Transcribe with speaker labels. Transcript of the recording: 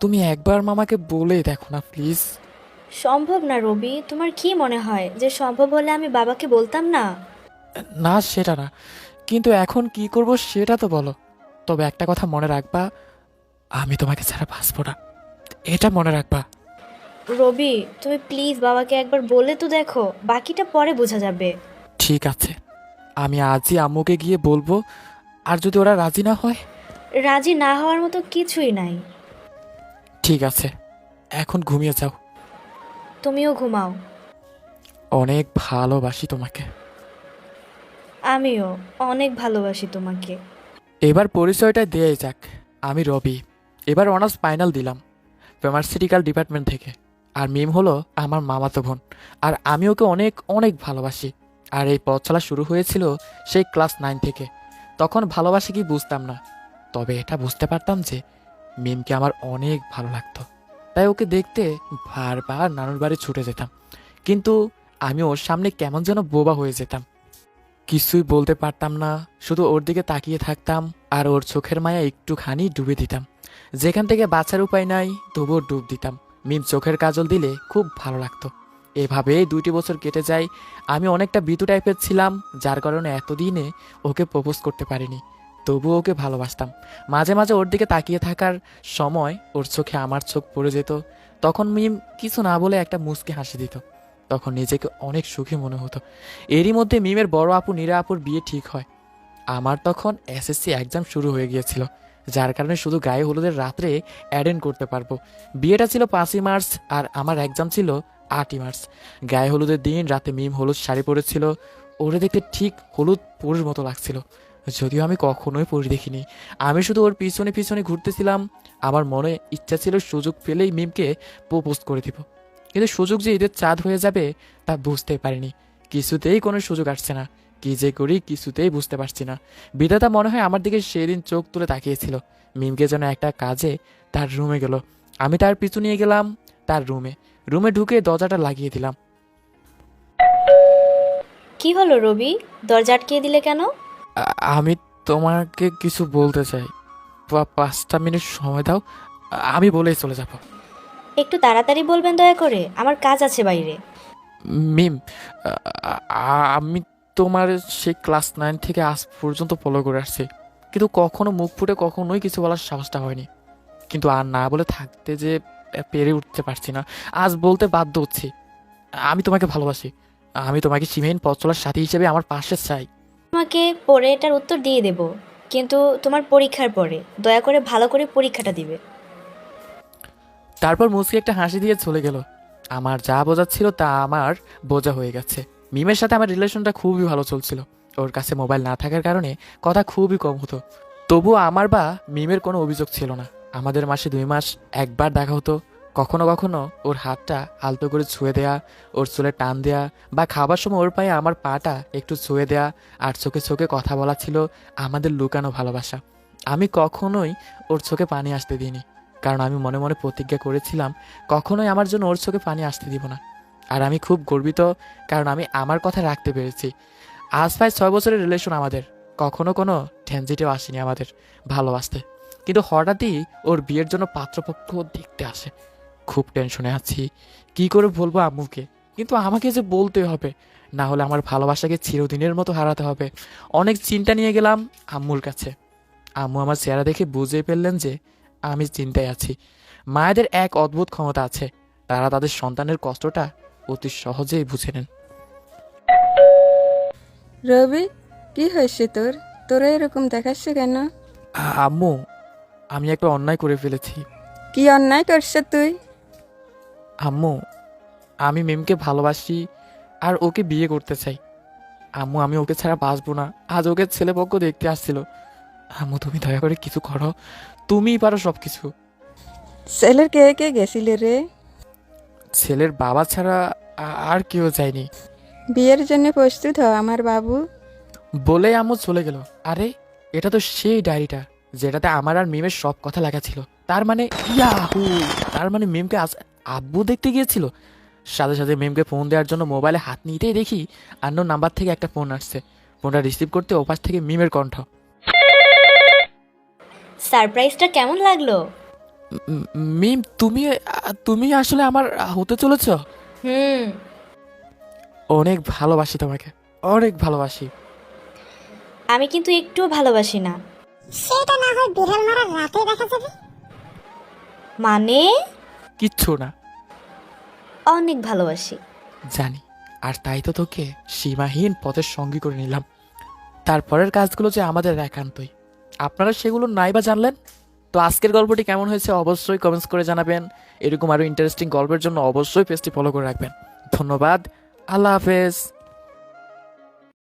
Speaker 1: তুমি একবার মামাকে বলে দেখো না প্লিজ।
Speaker 2: সম্ভব না রবি। তোমার কি মনে হয় যে সম্ভব হলে আমি বাবাকে বলতাম না?
Speaker 1: না সেটা না। কিন্তু এখন কি করব সেটা তো বলো। তবে একটা কথা মনে রাখবা আমি তোমাকে ছাড়া বাঁচবো না। এটা মনে রাখবা।
Speaker 2: রবি তুমি প্লিজ বাবাকে একবার বলে তো দেখো। বাকিটা পরে বোঝা যাবে।
Speaker 1: ঠিক আছে। আমি আজই আম্মুকে গিয়ে বলব আর যদি ওরা রাজি না হয়?
Speaker 2: রাজি না হওয়ার মতো কিছুই নাই।
Speaker 1: ঠিক আছে। এখন ঘুমিয়ে যাও।
Speaker 2: তুমিও ঘুমাও।
Speaker 1: অনেক ভালোবাসি তোমাকে।
Speaker 2: আমিও অনেক ভালোবাসি তোমাকে।
Speaker 1: এবার পরিচয়টা দেয়াই যাক। আমি রবি। এবার অনার্স ফাইনাল দিলাম। ফার্মাসিউটিক্যাল ডিপার্টমেন্ট থেকে। আর মিম হলো আমার মামাতো বোন। আর আমি ওকে অনেক অনেক ভালোবাসি। আর এই পথ চলা শুরু হয়েছিল সেই ক্লাস নাইন থেকে। তখন ভালোবাসি কি বুঝতাম না। তবে এটা বুঝতে পারতাম যে মিমকে আমার অনেক ভালো লাগতো। তাই ওকে দেখতে বারবার নানুর বাড়ি ছুটে যেতাম। কিন্তু আমি ওর সামনে কেমন যেন বোবা হয়ে যেতাম। কিছুই বলতে পারতাম না, শুধু ওর দিকে তাকিয়ে থাকতাম আর ওর চোখের মায়া একটুখানি ডুবে দিতাম। যেখান থেকে বাঁচার উপায় নাই, তবুও ডুব দিতাম। মিম চোখের কাজল দিলে খুব ভালো লাগতো। এভাবে দুইটি বছর কেটে যায়। আমি অনেকটা বিতু টাইপের ছিলাম, যার কারণে এতদিনে ওকে প্রপোজ করতে পারিনি। তবুও ওকে ভালোবাসতাম। মাঝে মাঝে ওর দিকে তাকিয়ে থাকার সময় ওর চোখে আমার চোখ পড়ে যেত। তখন মিম কিছু না বলে একটা মুচকে হাসি দিত। তখন নিজেকে অনেক সুখী মনে হতো। এরই মধ্যে মিমের বড় আপু, নীরা আপুর বিয়ে ঠিক হয়। আমার তখন এসএসসি এক্সাম শুরু হয়ে গিয়েছিল, যার কারণে শুধু গায়ে হলুদের রাত্রে অ্যাটেন্ড করতে পারব। বিয়েটা ছিল পাঁচই মার্চ আর আমার এক্সাম ছিল আটই মার্চ। গায়ে হলুদের দিন রাতে মিম হলুদ শাড়ি পরেছিল। ওরে দেখতে ঠিক হলুদ পুরুষ মতো লাগছিল। যদিও আমি কখনোই পরি দেখিনি। আমি শুধু ওর পিছনে পিছনে ঘুরতেছিলাম। আমার মনে ইচ্ছা ছিল সুযোগ পেলেই মিমকে প্রপোজ করে দিব। কিন্তু সুযোগ যে ঈদের চাঁদ হয়ে যাবে তা বুঝতে পারিনি। কিছুতেই কোনো সুযোগ আসছে না। কি যে করি কিছুতেই বুঝতে পারছি না। বিধাতা মনে হয় আমার দিকে সেদিন চোখ তুলে তাকিয়েছিল। মিমকে যেন একটা কাজে তার রুমে গেল। আমি তার পিছু নিয়ে গেলাম তার রুমে। রুমে ঢুকে দরজাটা লাগিয়ে দিলাম।
Speaker 2: কি হলো রবি? দরজা আটকিয়ে দিলে কেন?
Speaker 1: আমি তোমাকে কিছু বলতে চাই। পাঁচটা মিনিট সময় দাও আমি বলেই চলে যাব।
Speaker 2: একটু তাড়াতাড়ি বলবেন দয়া করে আমার কাজ আছে বাইরে।
Speaker 1: মিম আমি তোমার সেই ক্লাস নাইন থেকে আজ পর্যন্ত ফলো করে আসছি। কিন্তু কখনো মুখ ফুটে কখনোই কিছু বলার সাহসটা হয়নি। কিন্তু আর না বলে থাকতে যে পেরে উঠতে পারছি না। আজ বলতে বাধ্য হচ্ছি। আমি তোমাকে ভালোবাসি। আমি তোমাকে সীমাহীন পথ চলার সাথী হিসেবে আমার পাশে চাই।
Speaker 2: তোমাকে পরে এটার উত্তর দিয়ে দেব, কিন্তু তোমার পরীক্ষার পরে। দয়া করে ভালো করে পরীক্ষাটা দিবে।
Speaker 1: তারপর মুসকি একটা হাসি দিয়ে চলে গেল। আমার যা বোঝা ছিল তা আমার বোঝা হয়ে গেছে। মিমের সাথে আমার রিলেশনটা খুবই ভালো চলছিল। ওর কাছে মোবাইল না থাকার কারণে কথা খুবই কম হতো। তবুও আমার বা মিমের কোনো অভিযোগ ছিল না। আমাদের মাসে দুই মাস একবার দেখা হতো। কখনো কখনো ওর হাতটা আলতো করে ছুঁয়ে দেয়া, ওর চুলে টান দেয়া বা খাবার সময় ওর পায়ে আমার পাটা একটু ছুঁয়ে দেয়া আর চোখে চোখে কথা বলা ছিল আমাদের লুকানো ভালোবাসা। আমি কখনোই ওর চোখে পানি আসতে দিইনি, কারণ আমি মনে মনে প্রতিজ্ঞা করেছিলাম কখনোই আমার জন্য ওর চোখে পানি আসতে দিব না। আর আমি খুব গর্বিত, কারণ আমি আমার কথা রাখতে পেরেছি। আজ প্রায় ছয় বছরের রিলেশন আমাদের, কখনো কোনো ঠ্যানজিটেও আসেনি আমাদের ভালোবাসতে। কিন্তু হঠাৎই ওর বিয়ের জন্য পাত্রপক্ষ দেখতে আসে। খুব টেনশনে আছি। কি করে বলব আম্মুকে? কিন্তু আমাকে যে বলতে হবে না হলে আমার ভালোবাসাকে চিরদিনের মতো হারাতে হবে। অনেক চিন্তা নিয়ে গেলাম আম্মুর কাছে। আম্মু আমার চেহারা দেখে বুঝে ফেললেন যে আমি চিন্তায় আছি। মায়েদের এক অদ্ভুত ক্ষমতা আছে। তারা তাদের সন্তানের কষ্টটা অতি সহজেই বুঝে নেন।
Speaker 3: রবি কি হয়েছে তোর? তোরা এরকম দেখাচ্ছে কেন?
Speaker 1: আম্মু আমি একটা অন্যায় করে ফেলেছি।
Speaker 3: কি অন্যায় করছে তুই?
Speaker 1: আম্মু আমি মিমকে ভালোবাসি আর ওকে বিয়ে করতে চাই। আম্মু আমি ওকে ছাড়া বাঁচবো না। আজ ওকে ছেলেপক্ষ দেখতে আসছিল। আম্মু তুমি দয়া করে কিছু করো। তুমিই পারো সব কিছু
Speaker 3: ছেলের কে কে গেছিলে রে?
Speaker 1: ছেলের বাবা ছাড়া আ- আর কেউ যায়নি।
Speaker 3: বিয়ের জন্য প্রস্তুত হ আমার বাবু।
Speaker 1: বলে আম্মু চলে গেল। আরে এটা তো সেই ডায়েরিটা যেটাতে আমার আর মিমের সব কথা লেখা ছিল। তার মানে ইয়াহু! তার মানে মিমকে আজ আব্বু দেখতে গিয়েছিল। সাথে সাথে মেমকে ফোন দেওয়ার জন্য মোবাইলে হাত নিতেই দেখি অন্য নাম্বার থেকে একটা ফোন আসছে। ফোনটা রিসিভ করতে ওপাশ থেকে মিমের কণ্ঠ।
Speaker 2: সারপ্রাইজটা কেমন লাগল?
Speaker 1: মিম তুমি তুমি আসলে আমার হতে চলেছ?
Speaker 2: হুম।
Speaker 1: অনেক ভালোবাসি তোমাকে। অনেক ভালোবাসি।
Speaker 2: আমি কিন্তু একটুও ভালোবাসি না।
Speaker 4: সেটা না হয় বিড়াল মারার রাতে দেখা যাবে?
Speaker 2: মানে?
Speaker 1: কিচ্ছু না।
Speaker 2: অনেক ভালোবাসি।
Speaker 1: জানি, আর তাই তো তোকে সীমাহীন পথের সঙ্গী করে নিলাম। তারপরের কাজগুলো যে আমাদের একান্তই। আপনারা সেগুলো নাই বা জানলেন? তো আজকের গল্পটি কেমন হয়েছে অবশ্যই কমেন্টস করে জানাবেন। এরকম আরও ইন্টারেস্টিং গল্পের জন্য অবশ্যই পেজটি ফলো করে রাখবেন। ধন্যবাদ, আল্লাহ হাফেজ।